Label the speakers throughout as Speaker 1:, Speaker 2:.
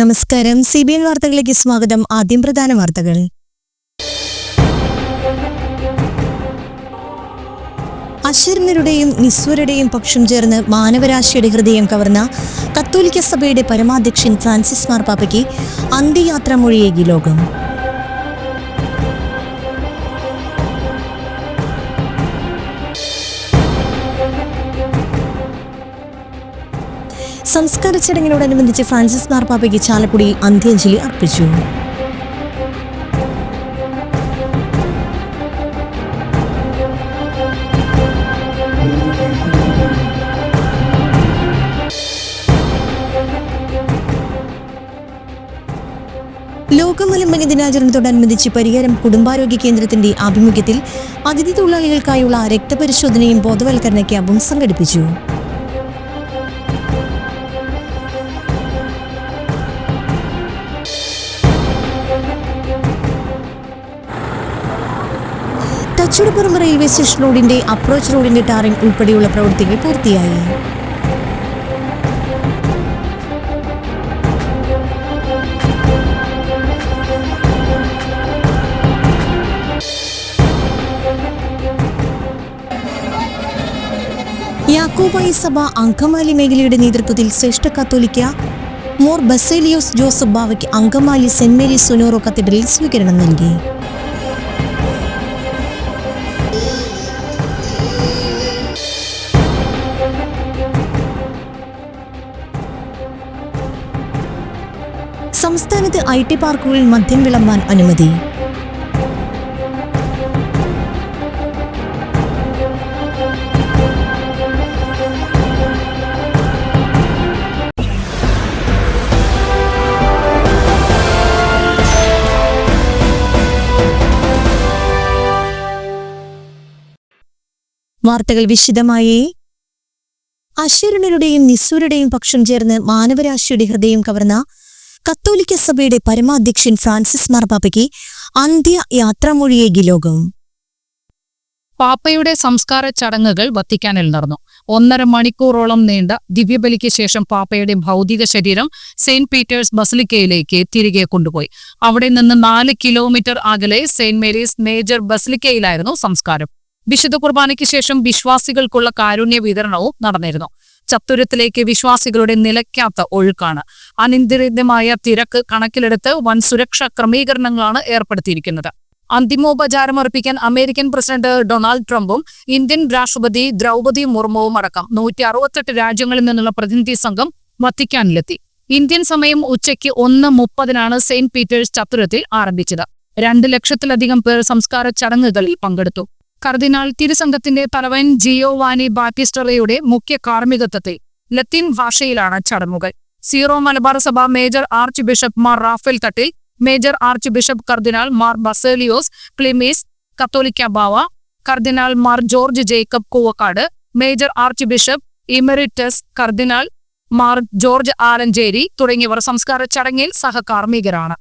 Speaker 1: നമസ്കാരം C B N വാർത്തകളിലേക്ക് സ്വാഗതം ആദ്യം പ്രധാന വാർത്തകൾ അശ്വരനരുടെയും നിസ്വരുടെയും പക്ഷം ചേർന്ന് മാനവരാശിയുടെ ഹൃദയം കവർന്ന കത്തോലിക്ക സഭയുടെ പരമാധ്യക്ഷൻ ഫ്രാൻസിസ് മാർപ്പാപ്പയ്ക്ക് അന്ത്യയാത്ര മൊഴിയേകി ലോകം സംസ്കാര ചടങ്ങിനോടനുബന്ധിച്ച് ഫ്രാൻസിസ് മാർപ്പാപ്പയ്ക്ക് ചാലക്കുടി അന്ത്യാഞ്ജലി അർപ്പിച്ചു ലോകമലമ്പനി ദിനാചരണത്തോടനുബന്ധിച്ച് പരിഹാരം കുടുംബാരോഗ്യ കേന്ദ്രത്തിന്റെ ആഭിമുഖ്യത്തിൽ അതിഥി തൊഴിലാളികൾക്കായുള്ള രക്തപരിശോധനയും ബോധവൽക്കരണ ക്യാമ്പും സംഘടിപ്പിച്ചു റെയിൽവേ സ്റ്റേഷൻ റോഡിന്റെ അപ്രോച്ച് റോഡിന്റെ ടാറിംഗ് ഉൾപ്പെടെയുള്ള പ്രവൃത്തികൾ പൂർത്തിയായി യാക്കോബായി സഭ അങ്കമാലി മേഖലയുടെ നേതൃത്വത്തിൽ ശ്രേഷ്ഠ കത്തോലിക്ക മോർ ബസേലിയോസ് ജോസഫ് ബാവയ്ക്ക് അങ്കമാലി സെന്റ് മേരീസ് സുനോറോ കത്തീഡ്രലിൽ സ്വീകരണം നൽകി ഐ ടി പാർക്കുകളിൽ മദ്യം വിളമ്പാൻ അനുമതി വാർത്തകൾ വിശദമായി അശ്വരണരുടെയും നിസ്സൂരുടെയും പക്ഷം ചേർന്ന് മാനവരാശിയുടെ ഹൃദയം കവർന്ന കത്തോലിക്ക സഭയുടെ പരമാധ്യക്ഷൻ ഫ്രാൻസിസ് മാർപ്പാപ്പയ്ക്ക് അന്ത്യ യാത്രാമൊഴിയേകി ലോകം പാപ്പയുടെ സംസ്കാര ചടങ്ങുകൾ വത്തിക്കാനിൽ നടന്നു ഒന്നര മണിക്കൂറോളം നീണ്ട ദിവ്യബലിക്ക് ശേഷം പാപ്പയുടെ ഭൗതിക ശരീരം സെയിന്റ് പീറ്റേഴ്സ് ബസലിക്കയിലേക്ക് തിരികെ കൊണ്ടുപോയി അവിടെ നിന്ന് നാല് കിലോമീറ്റർ അകലെ സെയിന്റ് മേരീസ് മേജർ ബസലിക്കയിലായിരുന്നു സംസ്കാരം വിശുദ്ധ കുർബാനയ്ക്ക് ശേഷം വിശ്വാസികൾക്കുള്ള കാരുണ്യ വിതരണവും നടന്നിരുന്നു ചത്തുരത്തിലേക്ക് വിശ്വാസികളുടെ നിലയ്ക്കാത്ത ഒഴുക്കാണ് അനിയന്ത്രിതമായ തിരക്ക് കണക്കിലെടുത്ത് വൻ സുരക്ഷാ ക്രമീകരണങ്ങളാണ് ഏർപ്പെടുത്തിയിരിക്കുന്നത് അന്തിമോപചാരമർപ്പിക്കാൻ അമേരിക്കൻ പ്രസിഡന്റ് ഡൊണാൾഡ് ട്രംപും ഇന്ത്യൻ രാഷ്ട്രപതി ദ്രൗപതി മുർമുവും അടക്കം നൂറ്റി അറുപത്തെട്ട് രാജ്യങ്ങളിൽ നിന്നുള്ള പ്രതിനിധി സംഘം വത്തിക്കാനിലെത്തി ഇന്ത്യൻ സമയം ഉച്ചയ്ക്ക് ഒന്ന് മുപ്പതിനാണ് സെയിന്റ് പീറ്റേഴ്സ് ചത്തുരത്തിൽ ആരംഭിച്ചത് രണ്ട് ലക്ഷത്തിലധികം പേർ സംസ്കാര ചടങ്ങുകളിൽ പങ്കെടുത്തു കർദിനാൾ തിരുസംഘത്തിന്റെ തലവൻ ജിയോവാനി ബാപ്പിസ്റ്ററയുടെ മുഖ്യ കാർമ്മികത്വത്തിൽ ലത്തീൻ ഭാഷയിലാണ് ചടങ്ങുകൾ സീറോ മലബാർ സഭ major archbishop Mar Raphael Thattil major archbishop cardinal Mar Baselios Cleemis കത്തോലിക്ക ബാവ cardinal Mar George Jacob Koovakad major archbishop emeritus cardinal Mar George Alencherry തുടങ്ങിയവർ സംസ്കാര ചടങ്ങിൽ സഹകാർമ്മികരാണ്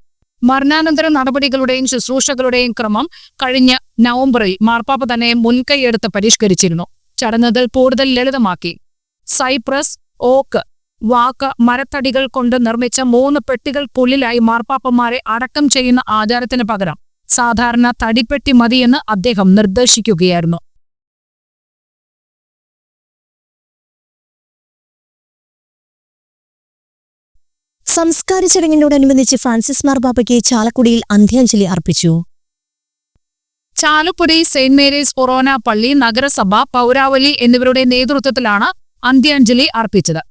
Speaker 1: മരണാനന്തര നടപടികളുടെയും ശുശ്രൂഷകളുടെയും ക്രമം കഴിഞ്ഞ നവംബറിൽ മാർപ്പാപ്പ തന്നെ മുൻകൈയെടുത്ത് പരിഷ്കരിച്ചിരുന്നു ചടങ്ങുകൾ കൂടുതൽ ലളിതമാക്കി സൈപ്രസ് ഓക്ക് വാക്ക് മരത്തടികൾ കൊണ്ട് നിർമ്മിച്ച മൂന്ന് പെട്ടികൾക്കുള്ളിലായി മാർപ്പാപ്പന്മാരെ അടക്കം ചെയ്യുന്ന ആചാരത്തിന് പകരം സാധാരണ തടിപ്പെട്ടി മതിയെന്ന് അദ്ദേഹം നിർദ്ദേശിക്കുകയായിരുന്നു സംസ്കാര ചടങ്ങിനോടനുബന്ധിച്ച് ഫ്രാൻസിസ് മാർബാബയ്ക്ക് ചാലക്കുടിയിൽ അന്ത്യാഞ്ജലി അർപ്പിച്ചു ചാലക്കുടി സെന്റ് മേരീസ് ഒറോന പള്ളി നഗരസഭ പൗരാവലി എന്നിവരുടെ നേതൃത്വത്തിലാണ് അന്ത്യാഞ്ജലി അർപ്പിച്ചത്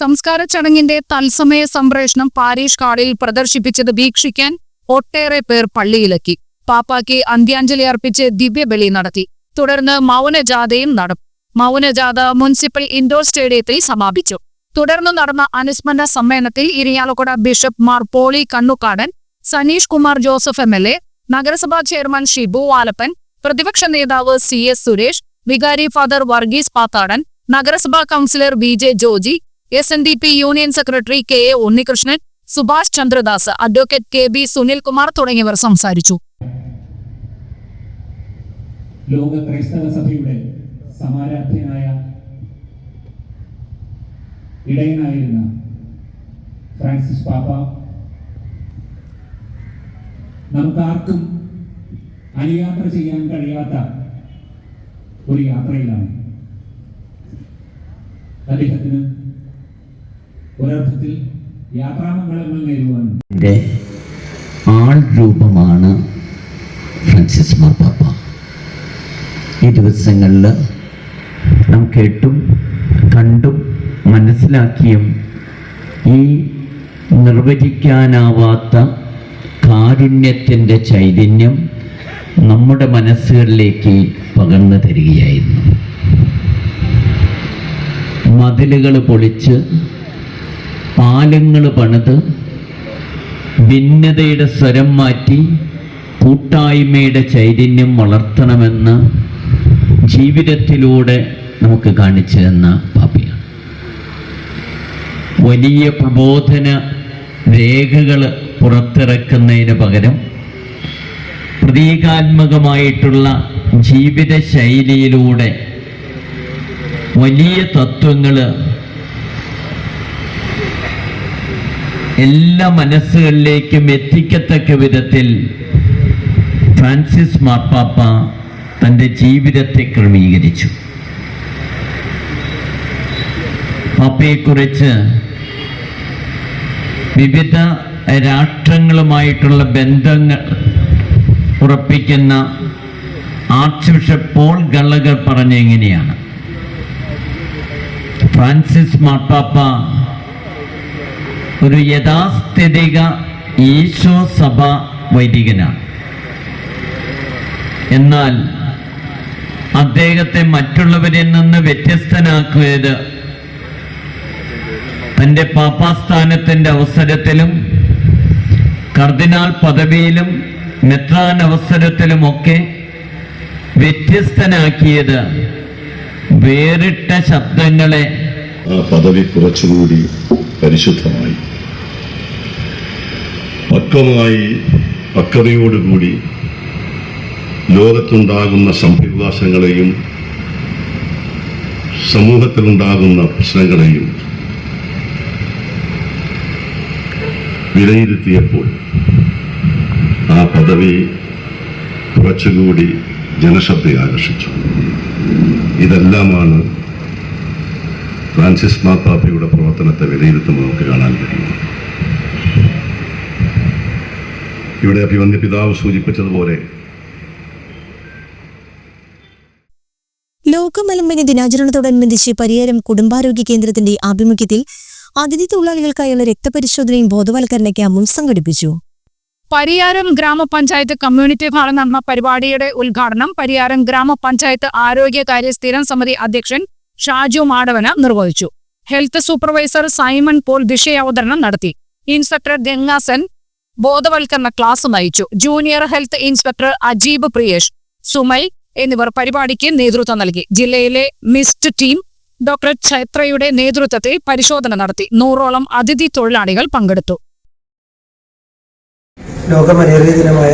Speaker 1: സംസ്കാര ചടങ്ങിന്റെ തത്സമയ സംപ്രേഷണം പാരീഷ് കാളിൽ പ്രദർശിപ്പിച്ചത് വീക്ഷിക്കാൻ ഒട്ടേറെ പേർ പള്ളിയിലെത്തി പാപ്പാക്ക് അന്ത്യാഞ്ജലി അർപ്പിച്ച് ദിവ്യബലി നടത്തി തുടർന്ന് മൗനജാഥയും നടന്നു മൗനജാഥ മുനിസിപ്പൽ ഇൻഡോർ സ്റ്റേഡിയത്തിൽ സമാപിച്ചു തുടർന്ന് നടന്ന അനുസ്മരണ സമ്മേളനത്തിൽ Irinjalakuda bishop Mar Pauly Kannookadan Saneesh Kumar Joseph M L നഗരസഭാ ചെയർമാൻ ഷിബു ആലപ്പൻ പ്രതിപക്ഷ നേതാവ് സി എസ് സുരേഷ് വികാരി ഫാദർ വർഗീസ് പാത്താടൻ നഗരസഭാ councillor V J Joji S N D P union secretary K A Unnikrishnan Subhash Chandradas advocate K B Sunilkumar തുടങ്ങിയവർ സംസാരിച്ചു
Speaker 2: ലോക ക്രൈസ്തവ സഭയുടെ സമാരാധ്യനായ ഇടയനായിരുന്ന ഫ്രാൻസിസ് പാപ്പ നമുക്കാർക്കും അനുയാത്ര ചെയ്യാൻ കഴിയാത്ത ഒരു യാത്രയിലാണ് അദ്ദേഹത്തിന് ഒരർത്ഥത്തിൽ യാത്രാമംഗളങ്ങൾ നേരുവാനും
Speaker 3: ആൾ രൂപമാണ് ഫ്രാൻസിസ് മാർപ്പാപ്പ ഈ ദിവസങ്ങളിൽ നാം കേട്ടും കണ്ടും മനസ്സിലാക്കിയും ഈ നിർവചിക്കാനാവാത്ത കാരുണ്യത്തിൻ്റെ ചൈതന്യം നമ്മുടെ മനസ്സുകളിലേക്ക് പകർന്നു തരികയായിരുന്നു മതിലുകൾ പൊളിച്ച് പാലങ്ങൾ പണിത് ഭിന്നതയുടെ സ്വരം മാറ്റി കൂട്ടായ്മയുടെ ചൈതന്യം വളർത്തണമെന്ന് ജീവിതത്തിലൂടെ നമുക്ക് കാണിച്ചു തന്ന പാപ്പ വലിയ പ്രബോധന രേഖകൾ പുറത്തിറക്കുന്നതിന് പകരം പ്രതീകാത്മകമായിട്ടുള്ള ശൈലിയിലൂടെ വലിയ തത്വങ്ങൾ എല്ലാ മനസ്സുകളിലേക്കും എത്തിക്കത്തക്ക വിധത്തിൽ ഫ്രാൻസിസ് മാർപ്പാപ്പ തൻ്റെ ജീവിതത്തെ ക്രമീകരിച്ചു പാപ്പയെക്കുറിച്ച് വിവിധ രാഷ്ട്രങ്ങളുമായിട്ടുള്ള ബന്ധങ്ങൾ ഉറപ്പിക്കുന്ന ആർച്ച് ബിഷപ്പ് പോൾ ഗള്ളഗർ പറഞ്ഞ എങ്ങനെയാണ് ഫ്രാൻസിസ് മാർപ്പാപ്പ ഒരു യഥാസ്ഥിതിക ഈശോ സഭ വൈദികനാണ് എന്നാൽ അദ്ദേഹത്തെ മറ്റുള്ളവരിൽ നിന്ന് വ്യത്യസ്തനാക്കിയത് തൻ്റെ പാപ്പാസ്ഥാനത്തിൻ്റെ അവസരത്തിലും കർദിനാൾ പദവിയിലും മെത്രാൻ അവസരത്തിലുമൊക്കെ വ്യത്യസ്തനാക്കിയത് വേറിട്ട ശബ്ദങ്ങളെ
Speaker 4: പദവി കുറച്ചുകൂടി പരിശുദ്ധമായി പക്വമായി പക്വതയോടുകൂടി ലോകത്തുണ്ടാകുന്ന സംഭിഭാഷങ്ങളെയും സമൂഹത്തിലുണ്ടാകുന്ന പ്രശ്നങ്ങളെയും വിലയിരുത്തിയപ്പോൾ ആ പദവി കുറച്ചുകൂടി ജനശ്രദ്ധ ആകർഷിച്ചു ഇതെല്ലാമാണ് ഫ്രാൻസിസ് മാപ്പാപ്പയുടെ പ്രവർത്തനത്തെ വിലയിരുത്തുമ്പോൾ നമുക്ക് കാണാൻ കഴിയും ഇവിടെ അഭിവന്യ പിതാവ് സൂചിപ്പിച്ചതുപോലെ
Speaker 1: ലോകമലമ്പനി ദിനാചരണത്തോടനുബന്ധിച്ച് പരിയാരം കുടുംബാരോഗ്യ കേന്ദ്രത്തിന്റെ ആഭിമുഖ്യത്തിൽ അതിഥി തൊഴിലാളികൾക്കായുള്ള രക്തപരിശോധനയും ബോധവൽക്കരണ ക്യാമ്പും സംഘടിപ്പിച്ചു പരിയാരം ഗ്രാമപഞ്ചായത്ത് കമ്മ്യൂണിറ്റി ഹാളിൽ നടന്ന പരിപാടിയുടെ ഉദ്ഘാടനം പരിയാരം ഗ്രാമപഞ്ചായത്ത് ആരോഗ്യകാര്യ സ്ഥിരം സമിതി അധ്യക്ഷൻ ഷാജു മാടവന് നിർവഹിച്ചു ഹെൽത്ത് സൂപ്പർവൈസർ സൈമൺ പോൾ ദിശയാവതരണം നടത്തി ഇൻസ്പെക്ടർ ഗംഗാസൻ ബോധവൽക്കരണ ക്ലാസ് നയിച്ചു junior health inspector Ajeeb Priyesh Sumai എന്നിവർ പരിപാടിക്ക് നേതൃത്വം നൽകി ജില്ലയിലെ മിസ്റ്റ് ടീം ഡോക്ടർ ഛൈത്രയുടെ നേതൃത്വത്തിൽ പരിശോധന നടത്തി നൂറോളം അതിഥി തൊഴിലാളികൾ പങ്കെടുത്തു
Speaker 5: ലോക മലേറിയ ദിനമായ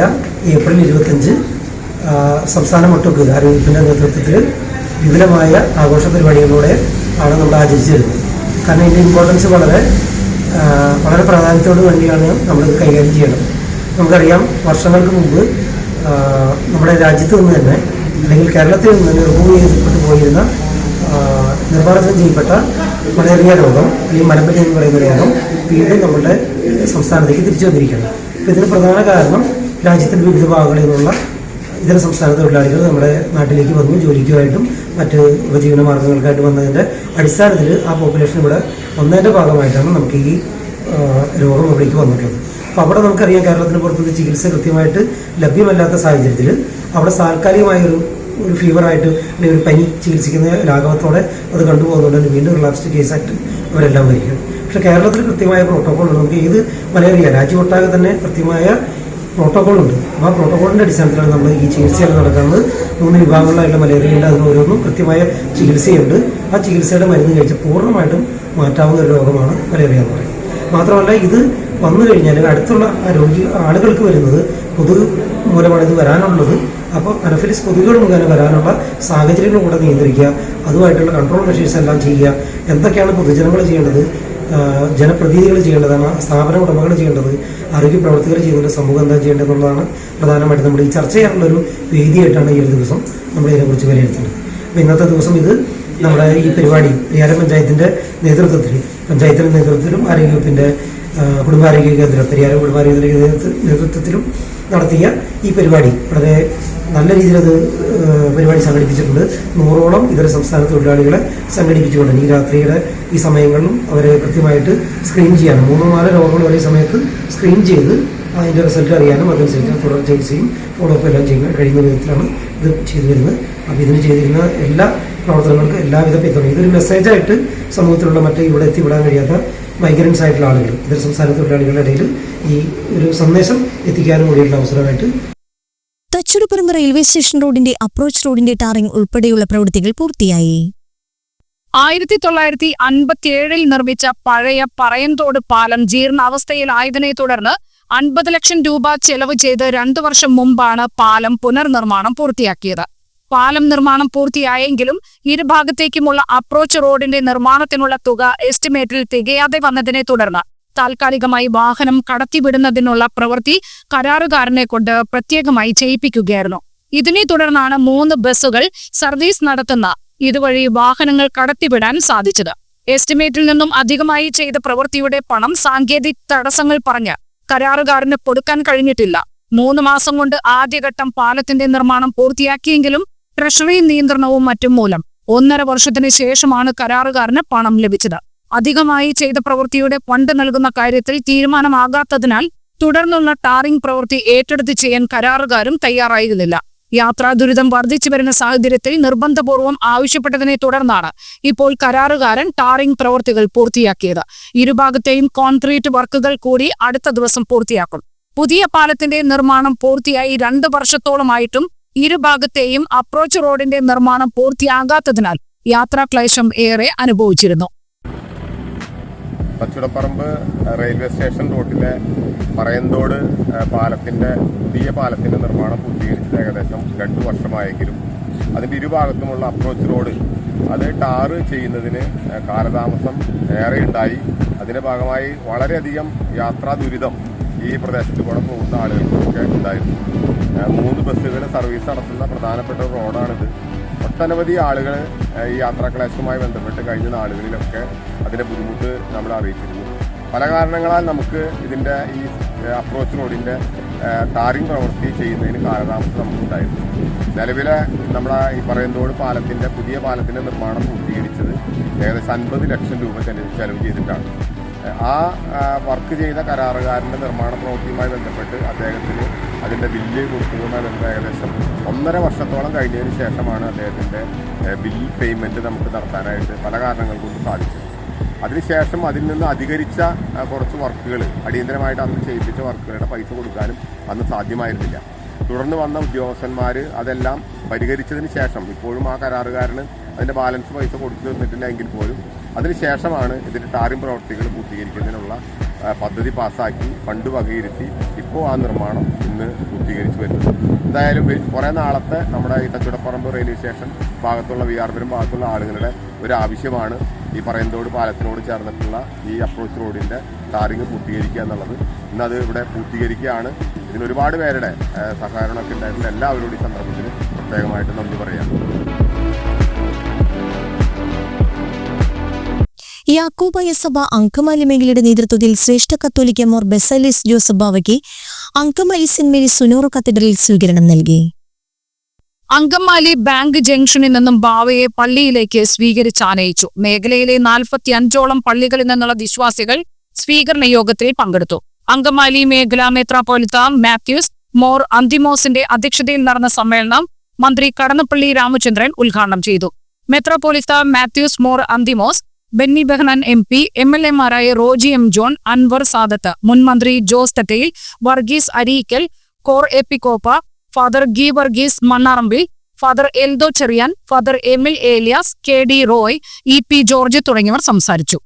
Speaker 5: ഏപ്രിൽ ഇരുപത്തിയഞ്ച് സംസ്ഥാനം ഒട്ടുക്ക് ആരോഗ്യത്തിൻ്റെ നേതൃത്വത്തിൽ വിപുലമായ ആഘോഷ പരിപാടികളിലൂടെ ആണ് നമ്മൾ ആചരിച്ചിരുന്നത് കാരണം ഇതിന്റെ ഇമ്പോർട്ടൻസ് വളരെ വളരെ പ്രാധാന്യത്തോട് വേണ്ടിയാണ് നമ്മളിത് കൈകാര്യം ചെയ്യണം നമുക്കറിയാം വർഷങ്ങൾക്ക് മുമ്പ് നമ്മുടെ രാജ്യത്ത് നിന്ന് തന്നെ അല്ലെങ്കിൽ കേരളത്തിൽ നിന്ന് തന്നെ റിമൂവ് ചെയ്യപ്പെട്ടു പോയിരുന്ന നിർമ്മാർജ്ജനം ചെയ്യപ്പെട്ട മലേറിയ രോഗം ഈ മലമ്പനി എന്ന് പറയുന്ന രോഗം വീണ്ടും നമ്മുടെ സംസ്ഥാനത്തേക്ക് തിരിച്ചു വന്നിരിക്കുന്നത് അപ്പം ഇതിന് പ്രധാന കാരണം രാജ്യത്തിൻ്റെ വിവിധ ഭാഗങ്ങളിൽ നിന്നുള്ള ഇതര സംസ്ഥാന തൊഴിലാളികൾ നമ്മുടെ നാട്ടിലേക്ക് വന്നു ജോലിക്കുമായിട്ടും മറ്റ് ഉപജീവന മാർഗങ്ങൾക്കായിട്ട് വന്നതിൻ്റെ അടിസ്ഥാനത്തിൽ ആ പോപ്പുലേഷൻ ഇവിടെ വന്നതിൻ്റെ ഭാഗമായിട്ടാണ് നമുക്ക് ഈ രോഗം ഇവിടേക്ക് വന്നിട്ടുള്ളത് അപ്പോൾ അവിടെ നമുക്കറിയാം കേരളത്തിന് പുറത്തുനിന്ന് ചികിത്സ കൃത്യമായിട്ട് ലഭ്യമല്ലാത്ത സാഹചര്യത്തിൽ അവിടെ താൽക്കാലികമായൊരു ഒരു ഫീവറായിട്ട് അല്ലെങ്കിൽ ഒരു പനി ചികിത്സിക്കുന്ന ലാഘവത്തോടെ അത് തന്നെ വീണ്ടും റിലാപ്സ്ഡ് കേസ് അവരെല്ലാം വരികയാണ് പക്ഷെ കേരളത്തിൽ കൃത്യമായ പ്രോട്ടോകോൾ ഉണ്ട് നമുക്ക് ഏത് മലേറിയ രാജ്യമൊട്ടാകെ തന്നെ കൃത്യമായ പ്രോട്ടോകോൾ ഉണ്ട് അപ്പോൾ ആ പ്രോട്ടോകോളിൻ്റെ അടിസ്ഥാനത്തിലാണ് നമ്മൾ ഈ ചികിത്സയാണ് നടക്കുന്നത് മൂന്ന് വിഭാഗങ്ങളായിട്ടുള്ള മലേറിയയുണ്ട് അതിന് ഓരോന്നും കൃത്യമായ ചികിത്സയുണ്ട് ആ ചികിത്സയുടെ മരുന്ന് കഴിച്ച് പൂർണ്ണമായിട്ടും മാറ്റാവുന്ന ഒരു രോഗമാണ് മലേറിയ എന്ന് പറയുന്നത് മാത്രമല്ല ഇത് വന്നു കഴിഞ്ഞാൽ അടുത്തുള്ള രോഗി ആളുകൾക്ക് വരുന്നത് പൊതു മൂലമാണ് ഇത് വരാനുള്ളത് അപ്പോൾ അനഫിലിസ് കൊതുകുകൾ മുഖേന വരാനുള്ള സാഹചര്യങ്ങൾ കൂടെ നിയന്ത്രിക്കുക അതുമായിട്ടുള്ള കൺട്രോൾ മെഷീൻസ് എല്ലാം ചെയ്യുക എന്തൊക്കെയാണ് പൊതുജനങ്ങൾ ചെയ്യേണ്ടത് ജനപ്രതിനിധികൾ ചെയ്യേണ്ടതാണ് സ്ഥാപന ഉടമകൾ ചെയ്യേണ്ടത് ആരോഗ്യ പ്രവർത്തകർ ചെയ്യുന്നത് സമൂഹം എന്താ ചെയ്യേണ്ടതെന്നുള്ളതാണ് പ്രധാനമായിട്ടും പ്രധാനമായിട്ട് നമ്മൾ ഈ ചർച്ച ചെയ്യാനുള്ള ഒരു വേദിയായിട്ടാണ് ഈ ഒരു ദിവസം നമ്മൾ ഇതിനെക്കുറിച്ച് വിലയിരുത്തേണ്ടത് അപ്പോൾ ഇന്നത്തെ ദിവസം ഇത് നമ്മുടെ ഈ പരിപാടി റിയാല പഞ്ചായത്തിൻ്റെ നേതൃത്വത്തിൽ പഞ്ചായത്തിൻ്റെ നേതൃത്വത്തിലും ആരോഗ്യവകുപ്പിൻ്റെ കുടുംബാരോഗ്യ കേന്ദ്രം പരിഹാര കുടുംബാരോഗ്യ നേതൃത്വത്തിലും നടത്തിയ ഈ പരിപാടി വളരെ നല്ല രീതിയിൽ അത് പരിപാടി സംഘടിപ്പിച്ചിട്ടുണ്ട് നൂറോളം ഇതര സംസ്ഥാന തൊഴിലാളികളെ സംഘടിപ്പിച്ചുകൊണ്ട് ഈ രാത്രിയുടെ ഈ സമയങ്ങളിലും അവരെ കൃത്യമായിട്ട് സ്ക്രീൻ ചെയ്യാനും മൂന്നോ നാലോ രോഗങ്ങൾ ഒരേ സമയത്ത് സ്ക്രീൻ ചെയ്ത് അതിൻ്റെ റിസൾട്ട് അറിയാനും അതനുസരിച്ച് തുടർ ചികിത്സയും ഫോളോ എല്ലാം ചെയ്യാൻ കഴിയുന്ന വിധത്തിലാണ് ഇത് ചെയ്തു വരുന്നത് അപ്പം ഇതിന് ചെയ്തിരുന്ന എല്ലാ പ്രവർത്തനങ്ങൾക്കും എല്ലാവിധ പിന്തുണ ഇതൊരു മെസ്സേജായിട്ട് സമൂഹത്തിലുള്ള മറ്റേ ഇവിടെ എത്തിവിടാൻ കഴിയാത്ത മൈഗ്രൻസ് ആയിട്ടുള്ള ആളുകൾ ഇതര സംസ്ഥാന തൊഴിലാളികളുടെ ഇടയിൽ ഈ ഒരു സന്ദേശം എത്തിക്കാനും കൂടിയുള്ള അവസരമായിട്ട്
Speaker 1: തച്ചുരുപ്പറമ്പ് റെയിൽവേ സ്റ്റേഷൻ റോഡിന്റെ അപ്രോച്ച് റോഡിന്റെ ടാറിംഗ് ഉൾപ്പെടെയുള്ള പ്രവൃത്തികൾ പൂർത്തിയായി ആയിരത്തി തൊള്ളായിരത്തി അൻപത്തിയേഴിൽ നിർമ്മിച്ച പഴയ പറയന്തോട് പാലം ജീർണാവസ്ഥയിലായതിനെ തുടർന്ന് അൻപത് ലക്ഷം രൂപ ചെലവ് ചെയ്ത് രണ്ടു വർഷം മുമ്പാണ് പാലം പുനർനിർമ്മാണം പൂർത്തിയാക്കിയത് പാലം നിർമ്മാണം പൂർത്തിയായെങ്കിലും ഇരുഭാഗത്തേക്കുമുള്ള അപ്രോച്ച് റോഡിന്റെ നിർമ്മാണത്തിനുള്ള തുക എസ്റ്റിമേറ്റിൽ തികയാതെ വന്നതിനെ തുടർന്ന് താൽക്കാലികമായി വാഹനം കടത്തിവിടുന്നതിനുള്ള പ്രവൃത്തി കരാറുകാരനെ കൊണ്ട് പ്രത്യേകമായി ചെയ്യിപ്പിക്കുകയായിരുന്നു ഇതിനെ തുടർന്നാണ് മൂന്ന് ബസ്സുകൾ സർവീസ് നടത്തുന്ന ഇതുവഴി വാഹനങ്ങൾ കടത്തിവിടാൻ സാധിച്ചത് എസ്റ്റിമേറ്റിൽ നിന്നും അധികമായി ചെയ്ത പ്രവൃത്തിയുടെ പണം സാങ്കേതിക തടസ്സങ്ങൾ പറഞ്ഞ് കരാറുകാരന് കൊടുക്കാൻ കഴിഞ്ഞിട്ടില്ല മൂന്ന് മാസം കൊണ്ട് ആദ്യഘട്ടം പാലത്തിന്റെ നിർമ്മാണം പൂർത്തിയാക്കിയെങ്കിലും ട്രഷറി നിയന്ത്രണവും മറ്റും മൂലം ഒന്നര വർഷത്തിന് ശേഷമാണ് കരാറുകാരന് പണം ലഭിച്ചത് അധികമായി ചെയ്ത പ്രവൃത്തിയുടെ ഫണ്ട് നൽകുന്ന കാര്യത്തിൽ തീരുമാനമാകാത്തതിനാൽ തുടർന്നുള്ള ടാറിംഗ് പ്രവൃത്തി ഏറ്റെടുത്ത് ചെയ്യാൻ കരാറുകാരും തയ്യാറായിരുന്നില്ല യാത്രാ ദുരിതം വർദ്ധിച്ചു വരുന്ന സാഹചര്യത്തിൽ നിർബന്ധപൂർവം ആവശ്യപ്പെട്ടതിനെ തുടർന്നാണ് ഇപ്പോൾ കരാറുകാരൻ ടാറിംഗ് പ്രവൃത്തികൾ പൂർത്തിയാക്കിയത് ഇരുഭാഗത്തെയും കോൺക്രീറ്റ് വർക്കുകൾ കൂടി അടുത്ത ദിവസം പൂർത്തിയാക്കും പുതിയ പാലത്തിന്റെ നിർമ്മാണം പൂർത്തിയായി രണ്ട് വർഷത്തോളമായിട്ടും ഇരുഭാഗത്തെയും അപ്രോച്ച് റോഡിന്റെ നിർമ്മാണം പൂർത്തിയാകാത്തതിനാൽ യാത്രാക്ലേശം ഏറെ അനുഭവിച്ചിരുന്നു
Speaker 6: പച്ചുടപ്പറമ്പ് റെയിൽവേ സ്റ്റേഷൻ റോഡിലെ പറയന്തോട് പാലത്തിൻ്റെ പുതിയ പാലത്തിൻ്റെ നിർമ്മാണം പൂർത്തീകരിച്ചത് ഏകദേശം രണ്ട് വർഷമായെങ്കിലും അതിൻ്റെ ഇരുഭാഗത്തുമുള്ള അപ്രോച്ച് റോഡ് അത് ടാറ് ചെയ്യുന്നതിന് കാലതാമസം ഏറെ ഉണ്ടായി അതിൻ്റെ ഭാഗമായി വളരെയധികം യാത്രാ ദുരിതം ഈ പ്രദേശത്ത് കൂടെ പോകുന്ന ആളുകൾക്കൊക്കെ ഉണ്ടായിരുന്നു മൂന്ന് ബസ്സുകൾ സർവീസ് നടത്തുന്ന പ്രധാനപ്പെട്ട റോഡാണിത് ഒട്ടനവധി ആളുകൾ ഈ യാത്രാ ക്ലേശവുമായി ബന്ധപ്പെട്ട് കഴിഞ്ഞ നാളുകളിലൊക്കെ അതിൻ്റെ ബുദ്ധിമുട്ട് നമ്മൾ അറിയിച്ചിരുന്നു പല കാരണങ്ങളാൽ നമുക്ക് ഇതിൻ്റെ ഈ അപ്രോച്ച് റോഡിൻ്റെ ടാറിംഗ് പ്രവൃത്തി ചെയ്യുന്നതിന് കാലതാമസം നമുക്കുണ്ടായിരുന്നു നിലവിലെ നമ്മുടെ ഈ പറയുന്നതോട് പാലത്തിൻ്റെ പുതിയ പാലത്തിൻ്റെ നിർമ്മാണം പൂർത്തീകരിച്ചത് ഏകദേശം അൻപത് ലക്ഷം രൂപ ചെലവ് ചെയ്തിട്ടാണ് ആ വർക്ക് ചെയ്ത കരാറുകാരൻ്റെ നിർമ്മാണ പ്രവൃത്തിയുമായി ബന്ധപ്പെട്ട് അദ്ദേഹത്തിന് അതിൻ്റെ ബില്ല് കൊടുക്കുന്നതുമായി ബന്ധപ്പെട്ട് ഏകദേശം ഒന്നര വർഷത്തോളം കഴിഞ്ഞതിന് ശേഷമാണ് അദ്ദേഹത്തിൻ്റെ ബിൽ പേയ്മെൻറ്റ് നമുക്ക് നടത്താനായിട്ട് പല കാരണങ്ങൾ കൊണ്ട് സാധിച്ചത് അതിനുശേഷം അതിൽ നിന്ന് അധികരിച്ച കുറച്ച് വർക്കുകൾ അടിയന്തരമായിട്ട് അന്ന് ചെയ്യിപ്പിച്ച വർക്കുകളുടെ പൈസ കൊടുക്കാനും അന്ന് സാധ്യമായിരുന്നില്ല തുടർന്ന് വന്ന ഉദ്യോഗസ്ഥന്മാർ അതെല്ലാം പരിഹരിച്ചതിന് ശേഷം ഇപ്പോഴും ആ കരാറുകാരന് അതിൻ്റെ ബാലൻസ് പൈസ കൊടുത്തു തന്നിട്ടില്ല എങ്കിൽ പോലും അതിനുശേഷമാണ് ഇതിൻ്റെ ടാറിം പ്രവർത്തികൾ പൂർത്തീകരിക്കുന്നതിനുള്ള പദ്ധതി പാസ്സാക്കി ഫണ്ട് വകയിരുത്തി ഇപ്പോൾ ആ നിർമ്മാണം ഇന്ന് പൂർത്തീകരിച്ചു വരുന്നത് എന്തായാലും കുറേ നാളത്തെ നമ്മുടെ ഈ തച്ചുടപ്പറമ്പ് റെയിൽവേ സ്റ്റേഷൻ ഭാഗത്തുള്ള വിയാർപുരം ഭാഗത്തുള്ള ആളുകളുടെ ഒരു ആവശ്യമാണ് ഈ പറയന്തോട് പാലത്തിനോട് ചേർന്നിട്ടുള്ള ഈ അപ്രോച്ച് റോഡിൻ്റെ ടാറിങ് പൂർത്തീകരിക്കുക എന്നുള്ളത് ഇന്നത് ഇവിടെ പൂർത്തീകരിക്കുകയാണ് ഇതിനൊരുപാട് പേരുടെ സഹകരണമൊക്കെ ഉണ്ടായിരുന്ന എല്ലാവരോടും ഈ സന്ദർഭത്തിൽ പ്രത്യേകമായിട്ട് നന്ദി പറയാം
Speaker 1: യാക്കോബായ സഭ അങ്കമാലി മേഖലയുടെ നേതൃത്വത്തിൽ ശ്രേഷ്ഠ കത്തോലിക്ക മോർ ബെസലിസ് ജോസഫ് ബാവയ്ക്ക് അങ്കമാലി സെന്റ് മേരീസ് സുനോറ കത്തീഡ്രലിൽ സ്വീകരണം നൽകി അങ്കമാലി ബാങ്ക് ജംഗ്ഷനിൽ നിന്നും ബാവയെ പള്ളിയിലേക്ക് ആനയിച്ചു മേഖലയിലെ നാൽപ്പത്തി അഞ്ചോളം പള്ളികളിൽ നിന്നുള്ള വിശ്വാസികൾ സ്വീകരണ യോഗത്തിൽ പങ്കെടുത്തു അങ്കമാലി മേഖല മെത്രാപ്പൊലിത്ത മാത്യൂസ് മോർ അന്തിമോസിന്റെ അധ്യക്ഷതയിൽ നടന്ന സമ്മേളനം മന്ത്രി കടന്നപ്പള്ളി രാമചന്ദ്രൻ ഉദ്ഘാടനം ചെയ്തു മെത്രാപോലിത്ത Mathews Mor Anthimos Benny Behanan M P M L എമാരായ റോജി എം ജോൺ അൻവർ സാദത്ത് മുൻ മന്ത്രി ജോസ് തെറ്റയിൽ വർഗീസ് അരീക്കൽ കോർ എ പി കോപ്പ ഫാദർ ഗി Varghese Mannarambil father Eldho Cherian father Emil Elias K D Roy E P George തുടങ്ങിയവർ സംസാരിച്ചു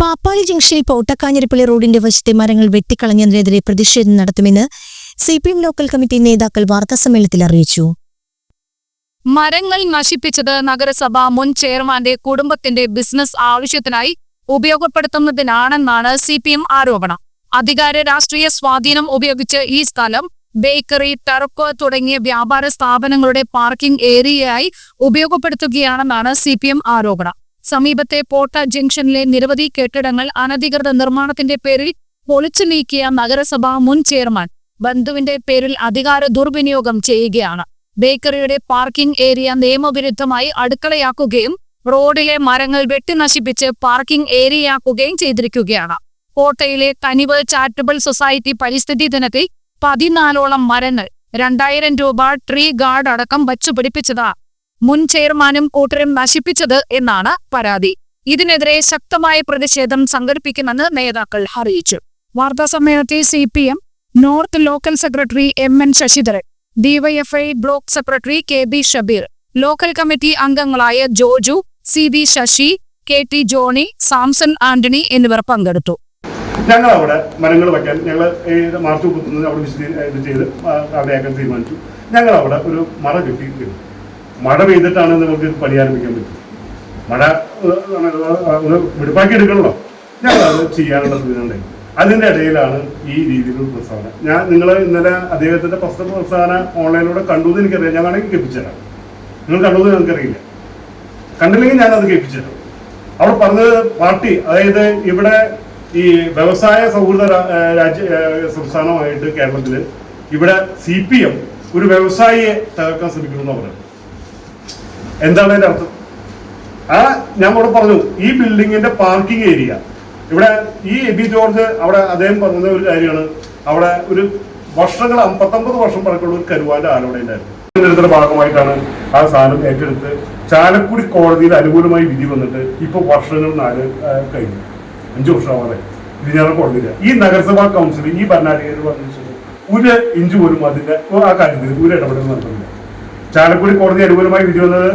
Speaker 1: പാപ്പാലി ജംഗ്ഷനിൽ പോട്ടക്കാഞ്ഞിരപ്പള്ളി റോഡിന്റെ വശത്തെ മരങ്ങൾ വെട്ടിക്കളഞ്ഞതിനെതിരെ പ്രതിഷേധം നടത്തുമെന്ന് C P M local committee നേതാക്കൾ വാർത്താസമ്മേളനത്തിൽ അറിയിച്ചു മരങ്ങൾ നശിപ്പിച്ചത് നഗരസഭ മുൻ ചെയർമാന്റെ കുടുംബത്തിന്റെ ബിസിനസ് ആവശ്യത്തിനായി ഉപയോഗപ്പെടുത്തുന്നതിനാണെന്നാണ് സി പി എം ആരോപണം അധികാര രാഷ്ട്രീയ സ്വാധീനം ഉപയോഗിച്ച് ഈ സ്ഥലം ബേക്കറി ടർക്കോ തുടങ്ങിയ വ്യാപാര സ്ഥാപനങ്ങളുടെ പാർക്കിംഗ് ഏരിയയായി ഉപയോഗപ്പെടുത്തുകയാണെന്നാണ് സി പി എം ആരോപണം സമീപത്തെ പോട്ട ജംഗ്ഷനിലെ നിരവധി കെട്ടിടങ്ങൾ അനധികൃത നിർമ്മാണത്തിന്റെ പേരിൽ പൊളിച്ചു നീക്കിയ നഗരസഭാ മുൻ ചെയർമാൻ ബന്ധുവിന്റെ പേരിൽ അധികാര ദുർവിനിയോഗം ചെയ്യുകയാണ് ബേക്കറിയുടെ പാർക്കിംഗ് ഏരിയ നിയമവിരുദ്ധമായി അടുക്കളയാക്കുകയും റോഡിലെ മരങ്ങൾ വെട്ടിനശിപ്പിച്ച് പാർക്കിംഗ് ഏരിയയാക്കുകയും ചെയ്തിരിക്കുകയാണ് കോട്ടയിലെ കനിവ് ചാരിറ്റബിൾ സൊസൈറ്റി പരിസ്ഥിതി ദിനത്തിൽ പതിനാലോളം മരങ്ങൾ രണ്ടായിരം രൂപ ട്രീ ഗാർഡ് അടക്കം വച്ചുപിടിപ്പിച്ചതാണ് മുൻ ചെയർമാനും കൂട്ടരും നശിപ്പിച്ചത് എന്നാണ് പരാതി ഇതിനെതിരെ ശക്തമായ പ്രതിഷേധം സംഘടിപ്പിക്കുമെന്ന് നേതാക്കൾ അറിയിച്ചു വാർത്താ സമ്മേളനത്തിൽ C P M north local secretary M N Sasidharan DYFI block secretary K B Shabeer local committee അംഗങ്ങളായ Joju C B Sasi K T Johny Samson Antony എന്നിവർ പങ്കെടുത്തു
Speaker 7: ഞങ്ങൾ അവിടെ മരങ്ങൾ വയ്ക്കാൻ ഞങ്ങൾ മാർച്ച് കുത്തുന്നത് അവിടെ വിശദീകരിച്ച് ചെയ്ത് അവിടെ തീരുമാനിച്ചു ഞങ്ങൾ അവിടെ ഒരു മറ കെട്ടി മഴ പെയ്തിട്ടാണ് നമുക്ക് പണി ആരംഭിക്കാൻ പറ്റും മഴ ഒന്ന് വെടുപ്പാക്കി ഞാൻ അത് ചെയ്യാനുള്ള ഇതിനുണ്ടായി അതിൻ്റെ ഇടയിലാണ് ഈ രീതിയിലുള്ള പ്രസ്താവന ഞാൻ നിങ്ങൾ ഇന്നലെ അദ്ദേഹത്തിൻ്റെ പ്രസ്ത പ്രസ്താവന ഓൺലൈനിലൂടെ കണ്ടു എന്ന് എനിക്കറിയാം ഞാൻ വേണമെങ്കിൽ കേൾപ്പിച്ചുതരാം നിങ്ങൾ കണ്ടു എന്ന് എനിക്കറിയില്ല കണ്ടില്ലെങ്കിൽ ഞാനത് കേൾപ്പിച്ചുതരാം അവർ പറഞ്ഞത് പാർട്ടി അതായത് ഇവിടെ ഈ വ്യവസായ സൗഹൃദ രാജ്യ സംസ്ഥാനമായിട്ട് കേരളത്തിൽ ഇവിടെ സി പി എം ഒരു വ്യവസായിയെ തകർക്കാൻ ശ്രമിക്കുന്നു പറഞ്ഞു എന്താണ് അതിന്റെ അർത്ഥം ആ ഞാൻ കൂടെ പറഞ്ഞു ഈ ബിൽഡിങ്ങിന്റെ പാർക്കിംഗ് ഏരിയ ഇവിടെ ഈ എബി ജോർജ് അവിടെ അദ്ദേഹം പറഞ്ഞ ഒരു കാര്യമാണ് അവിടെ ഒരു വർഷങ്ങൾ അമ്പത്തൊമ്പത് വർഷം പഴക്കമുള്ള ഒരു കരുവാന്റെ ആലോടെ ഉണ്ടായിരുന്നു ഭാഗമായിട്ടാണ് ആ സാധനം ഏറ്റെടുത്ത് ചാലക്കുടി കോടതിയിൽ അനുകൂലമായി വിധി വന്നിട്ട് ഇപ്പോൾ വർഷങ്ങൾ നാല് കഴിഞ്ഞു അഞ്ച് വർഷമാവാതെ ഞാൻ കൊള്ളില്ല ഈ നഗരസഭാ കൗൺസിൽ ഈ ഭരണാധികാരി പറഞ്ഞു ഒരു ഇഞ്ചു പോലും അതിന്റെ ആ കാര്യത്തിൽ ഒരു ഇടപെടൽ നടത്തുന്നില്ല ചാലക്കുടി കോടതി അനുകൂലമായി വിധി വന്നത്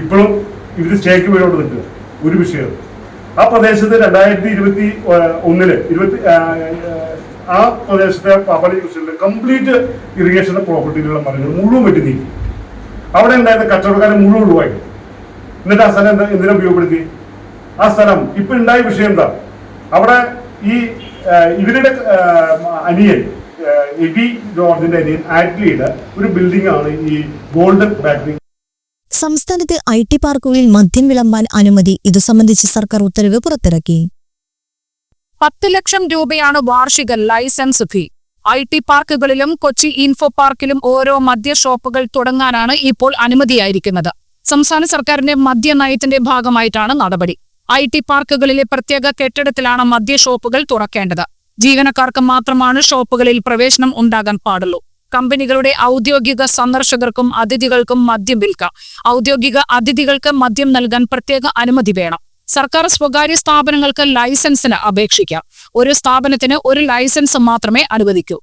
Speaker 7: ഇപ്പോഴും ഇവർ സ്റ്റേക്ക് വീടോട് നിൽക്കുക ഒരു വിഷയം ആ പ്രദേശത്ത് രണ്ടായിരത്തി ഇരുപത്തി ഒന്നില് ഇരുപത്തി ആ പ്രദേശത്തെ പബ്ലിക് യൂസിലെ കംപ്ലീറ്റ് ഇറിഗേഷൻ പ്രോപ്പർട്ടിയിലുള്ള മരങ്ങൾ മുഴുവൻ പറ്റി നീക്കി അവിടെ ഉണ്ടായിരുന്ന കച്ചവടക്കാരെ മുഴുവൻ ഒഴിവാക്കി എന്നിട്ട് ആ സ്ഥലം എന്താ എന്തിനാ ഉപയോഗപ്പെടുത്തി ആ സ്ഥലം ഇപ്പൊ ഉണ്ടായ വിഷയം എന്താ അവിടെ ഈ ഇവരുടെ അനിയൻ എബി ഒരു ബിൽഡിംഗ് ആണ് ഈ ഗോൾഡൻ ബേക്കറി
Speaker 1: സംസ്ഥാനത്തെ ഐ ടി പാർക്കുകളിൽ മദ്യം വിളമ്പാൻ അനുമതി ഇതു സംബന്ധിച്ച് സർക്കാർ ഉത്തരവ് പുറത്തിറക്കി പത്ത് ലക്ഷം രൂപയാണ് വാർഷിക ലൈസൻസ് ഫീ ഐ ടി പാർക്കുകളിലും കൊച്ചി ഇൻഫോ പാർക്കിലും ഓരോ മദ്യ ഷോപ്പുകൾ തുടങ്ങാനാണ് ഇപ്പോൾ അനുമതിയായിരിക്കുന്നത് സംസ്ഥാന സർക്കാരിന്റെ മദ്യ നയത്തിന്റെ ഭാഗമായിട്ടാണ് നടപടി ഐ ടി പാർക്കുകളിലെ പ്രത്യേക കെട്ടിടത്തിലാണ് മദ്യ ഷോപ്പുകൾ തുറക്കേണ്ടത് ജീവനക്കാർക്ക് മാത്രമാണ് ഷോപ്പുകളിൽ പ്രവേശനം ഉണ്ടാകാൻ പാടുള്ളൂ കമ്പനികളുടെ ഔദ്യോഗിക സന്ദർശകർക്കും അതിഥികൾക്കും മദ്യം വിൽക്കാം ഔദ്യോഗിക അതിഥികൾക്ക് മദ്യം നൽകാൻ പ്രത്യേക അനുമതി വേണം സർക്കാർ സ്വകാര്യ സ്ഥാപനങ്ങൾക്ക് ലൈസൻസിന് അപേക്ഷിക്കാം ഒരു സ്ഥാപനത്തിന് ഒരു ലൈസൻസ് മാത്രമേ അനുവദിക്കൂ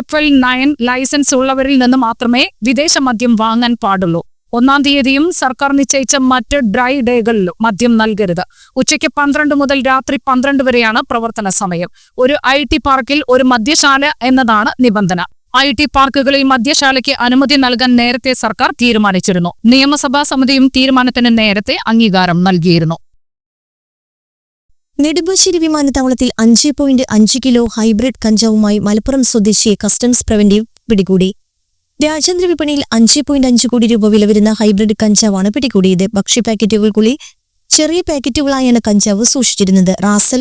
Speaker 1: ഏപ്രിൽ നയൻ ലൈസൻസ് ഉള്ളവരിൽ നിന്ന് മാത്രമേ വിദേശ മദ്യം വാങ്ങാൻ പാടുള്ളൂ ഒന്നാം തീയതിയും സർക്കാർ നിശ്ചയിച്ച മറ്റ് ഡ്രൈ ഡേകളിൽ മദ്യം നൽകരുത് ഉച്ചയ്ക്ക് പന്ത്രണ്ട് മുതൽ രാത്രി പന്ത്രണ്ട് വരെയാണ് പ്രവർത്തന സമയം ഒരു ഐ ടി പാർക്കിൽ ഒരു മദ്യശാല എന്നതാണ് നിബന്ധന ഐ ടി പാർക്കുകളിൽ മദ്യശാലയ്ക്ക് അനുമതി നൽകാൻ നേരത്തെ സർക്കാർ തീരുമാനിച്ചിരുന്നു നിയമസഭാ സമിതിയും തീരുമാനത്തിന് നേരത്തെ അംഗീകാരം നൽകിയിരുന്നു നെടുമ്പാശ്ശേരി വിമാനത്താവളത്തിൽ അഞ്ച് പോയിന്റ് അഞ്ച് കിലോ ഹൈബ്രിഡ് കഞ്ചാവുമായി മലപ്പുറം സ്വദേശിയെ കസ്റ്റംസ് പ്രവന്റീവ് പിടികൂടി രാജ്യാന്തര വിപണിയിൽ അഞ്ച് പോയിന്റ് അഞ്ച് കോടി രൂപ വില വരുന്ന ഹൈബ്രിഡ് കഞ്ചാവാണ് പിടികൂടിയത് ഭക്ഷ്യ പാക്കറ്റുകൾക്കുള്ളിൽ ചെറിയ പാക്കറ്റുകളായാണ് കഞ്ചാവ് സൂക്ഷിച്ചിരുന്നത് റാസൽ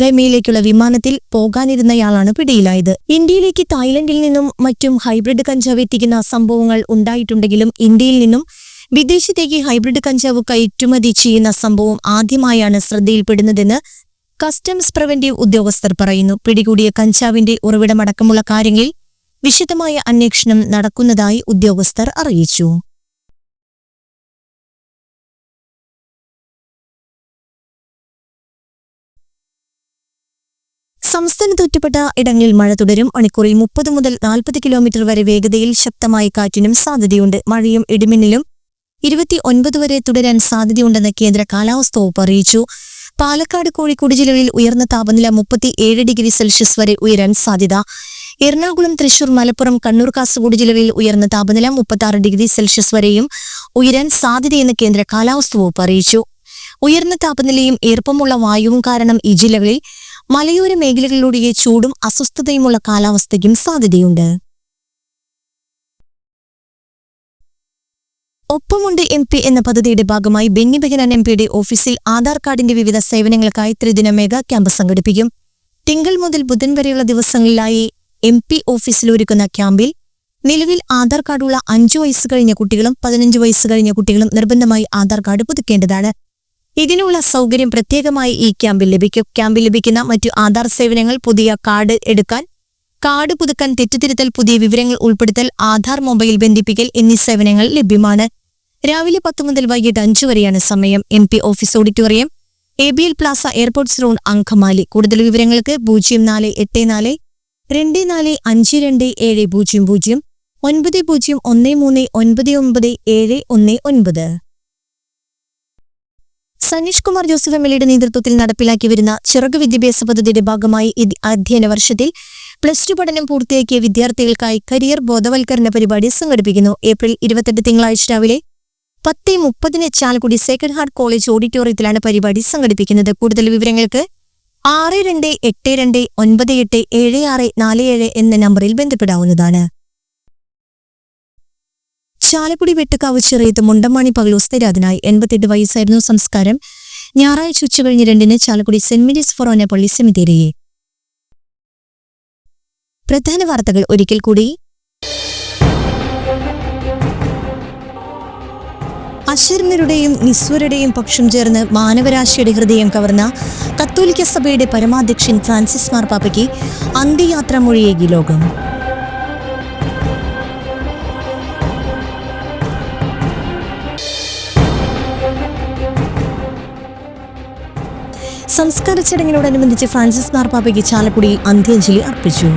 Speaker 1: ഗൈമയിലേക്കുള്ള വിമാനത്തിൽ പോകാനിരുന്നയാളാണ് പിടിയിലായത് ഇന്ത്യയിലേക്ക് തായ്ലൻഡിൽ നിന്നും മറ്റും ഹൈബ്രിഡ് കഞ്ചാവ് എത്തിക്കുന്ന സംഭവങ്ങൾ ഉണ്ടായിട്ടുണ്ടെങ്കിലും ഇന്ത്യയിൽ നിന്നും വിദേശത്തേക്ക് ഹൈബ്രിഡ് കഞ്ചാവ് കയറ്റുമതി ചെയ്യുന്ന സംഭവം ആദ്യമായാണ് ശ്രദ്ധയിൽപ്പെടുന്നതെന്ന് കസ്റ്റംസ് പ്രിവന്റീവ് ഉദ്യോഗസ്ഥർ പറയുന്നു പിടികൂടിയ കഞ്ചാവിന്റെ ഉറവിടമടക്കമുള്ള കാര്യങ്ങളിൽ വിശദമായ അന്വേഷണം നടക്കുന്നതായി ഉദ്യോഗസ്ഥർ അറിയിച്ചു സംസ്ഥാനത്ത് ഒറ്റപ്പെട്ട ഇടങ്ങളിൽ മഴ തുടരും മണിക്കൂറിൽ മുപ്പത് മുതൽ നാൽപ്പത് കിലോമീറ്റർ വരെ വേഗതയിൽ ശക്തമായ കാറ്റിനും സാധ്യതയുണ്ട് മഴയും ഇടിമിന്നലും ഇരുപത്തി ഒൻപത് വരെ തുടരാൻ സാധ്യതയുണ്ടെന്ന് കേന്ദ്ര കാലാവസ്ഥാ വകുപ്പ് അറിയിച്ചു പാലക്കാട് കോഴിക്കോട് ജില്ലകളിൽ ഉയർന്ന താപനില മുപ്പത്തി ഏഴ് ഡിഗ്രി സെൽഷ്യസ് വരെ ഉയരാൻ സാധ്യത എറണാകുളം തൃശൂർ മലപ്പുറം കണ്ണൂർ കാസർഗോഡ് ജില്ലകളിൽ ഉയർന്ന താപനില മുപ്പത്തി ഡിഗ്രി സെൽഷ്യസ് വരെയും ഉയരാൻ സാധ്യതയെന്ന് കേന്ദ്ര കാലാവസ്ഥ വകുപ്പ് അറിയിച്ചു ഉയർന്ന താപനിലയും ഈർപ്പമുള്ള വായുവും കാരണം ഈ ജില്ലകളിൽ മലയോര മേഖലകളിലൂടെ ചൂടും അസ്വസ്ഥതയുമുള്ള കാലാവസ്ഥയ്ക്കും സാധ്യതയുണ്ട് ഒപ്പമുണ്ട് എം പി എന്ന പദ്ധതിയുടെ ഭാഗമായി ബെന്നി ബെഹനാൻ എം പിയുടെ ഓഫീസിൽ ആധാർ കാർഡിന്റെ വിവിധ സേവനങ്ങൾക്കായി ത്രിദിന മെഗാ ക്യാമ്പ് സംഘടിപ്പിക്കും തിങ്കൾ മുതൽ ബുധൻ വരെയുള്ള ദിവസങ്ങളിലായി എം പി ഓഫീസിലൊരുക്കുന്ന ക്യാമ്പിൽ നിലവിൽ ആധാർ കാർഡുള്ള അഞ്ചു വയസ്സ് കഴിഞ്ഞ കുട്ടികളും പതിനഞ്ച് വയസ്സ് കഴിഞ്ഞ കുട്ടികളും നിർബന്ധമായി ആധാർ കാർഡ് പുതുക്കേണ്ടതാണ് ഇതിനുള്ള സൗകര്യം പ്രത്യേകമായി ഈ ക്യാമ്പിൽ ലഭിക്കും ക്യാമ്പിൽ ലഭിക്കുന്ന മറ്റു ആധാർ സേവനങ്ങൾ പുതിയ കാർഡ് എടുക്കാൻ കാർഡ് പുതുക്കാൻ തെറ്റുതിരുത്തൽ പുതിയ വിവരങ്ങൾ ഉൾപ്പെടുത്തൽ ആധാർ മൊബൈൽ ബന്ധിപ്പിക്കൽ എന്നീ സേവനങ്ങൾ ലഭ്യമാണ് രാവിലെ പത്ത് മുതൽ വൈകിട്ട് അഞ്ചു വരെയാണ് സമയം M P office auditorium A B L plaza airports road Angamaly കൂടുതൽ വിവരങ്ങൾക്ക് പൂജ്യം നാല് എട്ട് നാല് രണ്ട് നാല് അഞ്ച് രണ്ട് ഏഴ് പൂജ്യം പൂജ്യം ഒൻപത് പൂജ്യം ഒന്ന് മൂന്ന് ഒൻപത് ഒൻപത് ഏഴ് ഒന്ന് ഒൻപത് സനീഷ് കുമാർ ജോസഫ് എം എൽഎയുടെ നേതൃത്വത്തിൽ നടപ്പിലാക്കി വരുന്ന ചെറുക് വിദ്യാഭ്യാസ പദ്ധതിയുടെ ഭാഗമായി അധ്യയന വർഷത്തിൽ പ്ലസ് ടു പഠനം പൂർത്തിയാക്കിയ വിദ്യാർത്ഥികൾക്കായി കരിയർ ബോധവൽക്കരണ പരിപാടി സംഘടിപ്പിക്കുന്നു ഏപ്രിൽ ഇരുപത്തെട്ട് തിങ്കളാഴ്ച രാവിലെ പത്ത് മുപ്പതിന് ചാലക്കുടി സെക്കൻഡ് ഹാർട്ട് കോളേജ് ഓഡിറ്റോറിയത്തിലാണ് പരിപാടി സംഘടിപ്പിക്കുന്നത് കൂടുതൽ വിവരങ്ങൾക്ക് ആറ് രണ്ട് എട്ട് രണ്ട് ഒൻപത് എട്ട് ഏഴ് ആറ് നാല് ഏഴ് എന്ന നമ്പറിൽ ബന്ധപ്പെടാവുന്നതാണ് ചാലക്കുടി വെട്ടുകാവ് ചെറിയത്ത് മുണ്ടമാണി പകലോസ് തരാതനായി എൺപത്തെട്ട് വയസ്സായിരുന്നു സംസ്കാരം ഞായറാഴ്ച ഉച്ചകഴിഞ്ഞ് രണ്ടിന് ചാലക്കുടി സെന്റ് മേരീസ് ഫൊറോന പള്ളി സെമിത്തേരിയെ പ്രധാന വാർത്തകൾ ഒരിക്കൽ കൂടി അശരണരുടെയും നിസ്വരുടെയും പക്ഷം ചേർന്ന് മാനവരാശിയുടെ ഹൃദയം കവർന്ന കത്തോലിക്ക സഭയുടെ പരമാധ്യക്ഷൻ ഫ്രാൻസിസ് മാർപ്പാപ്പയ്ക്ക് അന്ത്യയാത്ര മൊഴിയേകി ലോകം സംസ്കാര ചടങ്ങിനോടനുബന്ധിച്ച് ഫ്രാൻസിസ് മാർപ്പാപ്പയ്ക്ക് ചാലക്കുടി അന്ത്യാഞ്ജലി അർപ്പിച്ചു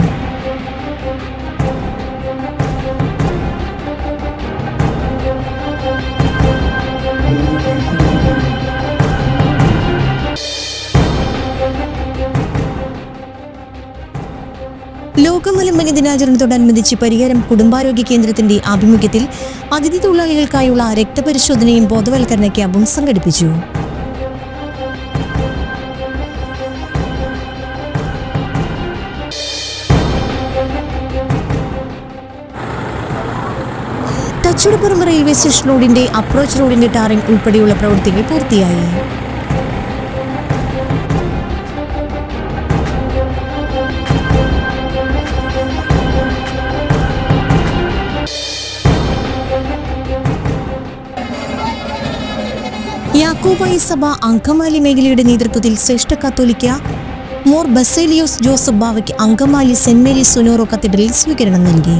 Speaker 1: ഭൂമി ദിനാചരണത്തോടനുബന്ധിച്ച് പരിഹാരം കുടുംബാരോഗ്യ കേന്ദ്രത്തിന്റെ ആഭിമുഖ്യത്തിൽ അതിഥി തൊഴിലാളികൾക്കായുള്ള രക്തപരിശോധനയും ബോധവൽക്കരണ ക്യാമ്പും സംഘടിപ്പിച്ചു തച്ചുടപ്പുറം റെയിൽവേ സ്റ്റേഷൻ റോഡിന്റെ അപ്രോച്ച് റോഡിന്റെ ടാറിംഗ് ഉൾപ്പെടെയുള്ള പ്രവൃത്തികൾ പൂർത്തിയായി സഭ അങ്കമാലി മേഖലയുടെ നേതൃത്വത്തിൽ ശ്രേഷ്ഠ കത്തോലിക്ക മോർ ബസേലിയോസ് ജോസഫ് ബാവയ്ക്ക് അങ്കമാലി സെന്റ് മേരീസ് സുനോറോ കത്തീഡ്രലിൽ സ്വീകരണം നൽകി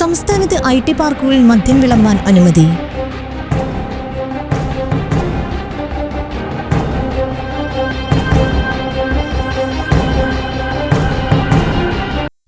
Speaker 1: സംസ്ഥാനത്ത് ഐ ടി പാർക്കുകളിൽ മദ്യം വിളമ്പാൻ അനുമതി